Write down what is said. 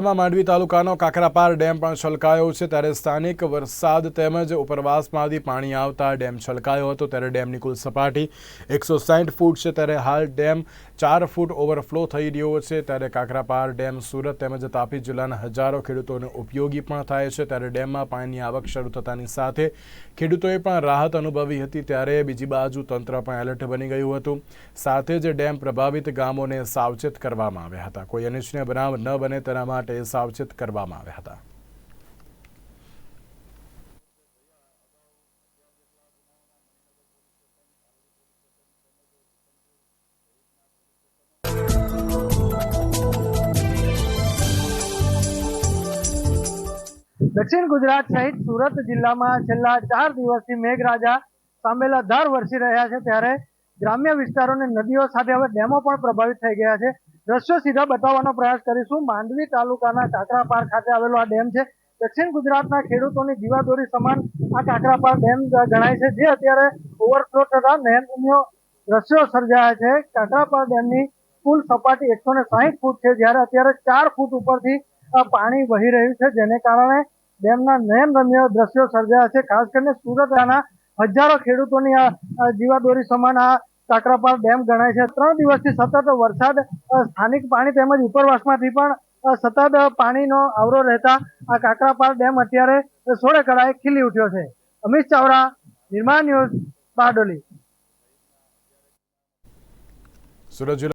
Mandvi તાલુકાનો Kakrapar dam પણ છલકાયો છે. ત્યારે સ્થાનિક વરસાદ તેમજ ઉપરવાસમાંથી પાણી આવતા ડેમ છલકાયો હતો. ત્યારે ડેમની કુલ સપાટી એકસો સાઠ ફૂટ છે. ત્યારે હાલ ડેમ ચાર ફૂટ ઓવરફ્લો થઈ રહ્યો છે. ત્યારે કાકરાપાર ડેમ સુરત તેમજ તાપી જિલ્લાના હજારો ખેડૂતોને ઉપયોગી પણ થાય છે. ત્યારે ડેમમાં પાણીની આવક શરૂ થતાની સાથે ખેડૂતોએ પણ રાહત અનુભવી હતી. ત્યારે બીજી બાજુ તંત્ર પણ એલર્ટ બની ગયું હતું. સાથે જ ડેમ પ્રભાવિત ગામોને સાવચેત કરવામાં આવ્યા હતા. કોઈ અનિચ્છનીય બનાવ ન બને તેના માટે સાવચેત કરવામાં આવ્યા હતા. દક્ષિણ ગુજરાત સહિત સુરત જિલ્લામાં છેલ્લા ચાર દિવસથી મેઘરાજા સામેલા ધાર વરસી રહ્યા છે ત્યારે ગ્રામ્ય વિસ્તારોની નદીઓ સાથે હવે ડેમો પણ પ્રભાવિત થઈ ગયા છે. દ્રશ્યો સીધા બતાવવાનો પ્રયાસ કરીશું. માંડવી તાલુકાના કાકરાપાર ખાતે આવેલો આ ડેમ છે. દક્ષિણ ગુજરાતના ખેડૂતોની જીવાદોરી સમાન આ કાકરાપાર ડેમ ગણાય છે, જે અત્યારે ઓવરફ્લો થતા નયનરમ્ય દ્રશ્યો સર્જાયા છે. કાકરાપાર ડેમની કુલ સપાટી એકસો ને સાહીઠ ફૂટ છે, જ્યારે અત્યારે ચાર ફૂટ ઉપરથી પાણી વહી રહ્યું છે, જેને કારણે ડેમના નયનરમ્ય દ્રશ્યો સર્જાયા છે. ખાસ કરીને સુરતના હજારો ખેડૂતોની આ જીવાદોરી સમાન આ કાકરાપાર ડેમ ગણાય છે. ત્રણ દિવસથી સતત વરસાદ સ્થાનિક પાણી તેમજ ઉપરવાસમાંથી પણ સતત પાણીનો આવરો રહેતા આ કાકરાપાર ડેમ અત્યારે સોળે કળાએ ખીલી ઉઠ્યો છે. અમિત ચાવડા, નિર્માણ ન્યૂઝ, બારડોલી. સુરત